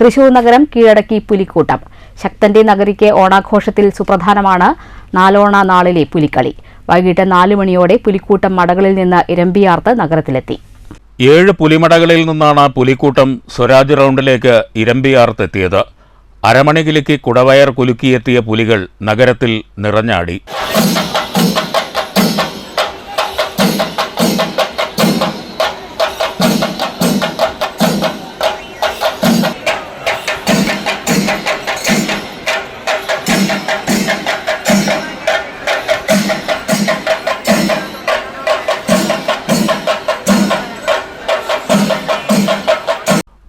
തൃശൂർ നഗരം കീഴടക്കി പുലിക്കൂട്ടം. ശക്തന്റെ നഗരിക്ക് ഓണാഘോഷത്തിൽ സുപ്രധാനമാണ് നാലോണ നാളിലെ പുലിക്കളി. വൈകിട്ട് നാലു മണിയോടെ പുലിക്കൂട്ടം മടകളിൽ നിന്ന് ഇരമ്പിയാർത്ത് നഗരത്തിലെത്തി. ഏഴ് പുലിമടകളിൽ നിന്നാണ് പുലിക്കൂട്ടം സ്വരാജ് റൗണ്ടിലേക്ക് ഇരമ്പിയാർത്തെത്തിയത്. അരമണി കിലുക്കി കുടവയർ കുലുക്കിയെത്തിയ പുലികൾ നഗരത്തിൽ നിറഞ്ഞാടി.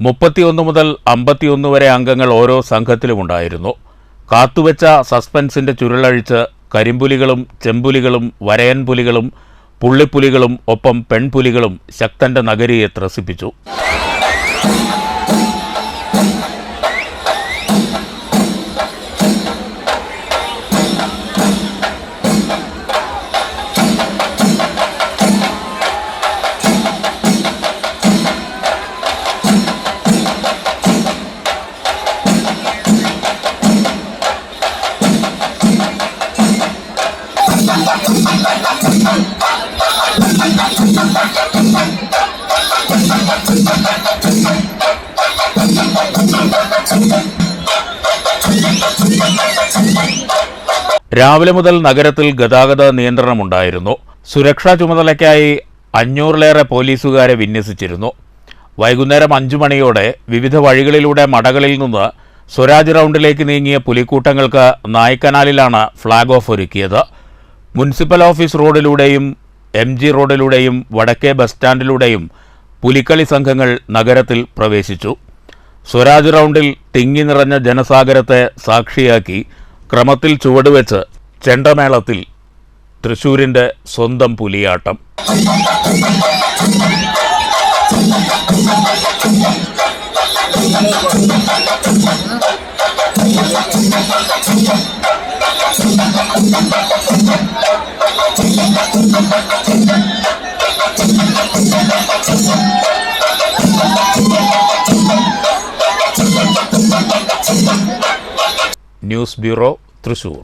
മുപ്പത്തിയൊന്ന് മുതൽ അമ്പത്തിയൊന്ന് വരെ അംഗങ്ങൾ ഓരോ സംഘത്തിലുമുണ്ടായിരുന്നു കാത്തുവെച്ച സസ്പെൻസിന്റെ ചുരുളഴിച്ച് കരിമ്പുലികളും ചെമ്പുലികളും വരയൻപുലികളും പുള്ളിപ്പുലികളും ഒപ്പം പെൺപുലികളും ശക്തന്റെ നഗരിയെ ത്രസിപ്പിച്ചു. രാവിലെ മുതൽ നഗരത്തിൽ ഗതാഗത നിയന്ത്രണമുണ്ടായിരുന്നു. സുരക്ഷാ ചുമതലയ്ക്കായി അഞ്ഞൂറിലേറെ പോലീസുകാരെ വിന്യസിച്ചിരുന്നു. വൈകുന്നേരം അഞ്ചു മണിയോടെ വിവിധ വഴികളിലൂടെ മടകളിൽ നിന്ന് സ്വരാജ് റൗണ്ടിലേക്ക് നീങ്ങിയ പുലിക്കൂട്ടങ്ങൾക്ക് നായ്ക്കനാലിലാണ് ഫ്ളാഗ് ഓഫ് ഒരുക്കിയത്. മുനിസിപ്പൽ ഓഫീസ് റോഡിലൂടെയും എം ജി റോഡിലൂടെയും വടക്കേ ബസ് സ്റ്റാൻഡിലൂടെയും പുലിക്കളി സംഘങ്ങൾ നഗരത്തിൽ പ്രവേശിച്ചു. സ്വരാജ് റൗണ്ടിൽ തിങ്ങി നിറഞ്ഞ ജനസാഗരത്തെ സാക്ഷിയാക്കി ക്രമത്തിൽ ചുവടുവെച്ച് ചെണ്ടമേളത്തിൽ തൃശൂരിന്റെ സ്വന്തം പുലിയാട്ടം. News bureau Thrissur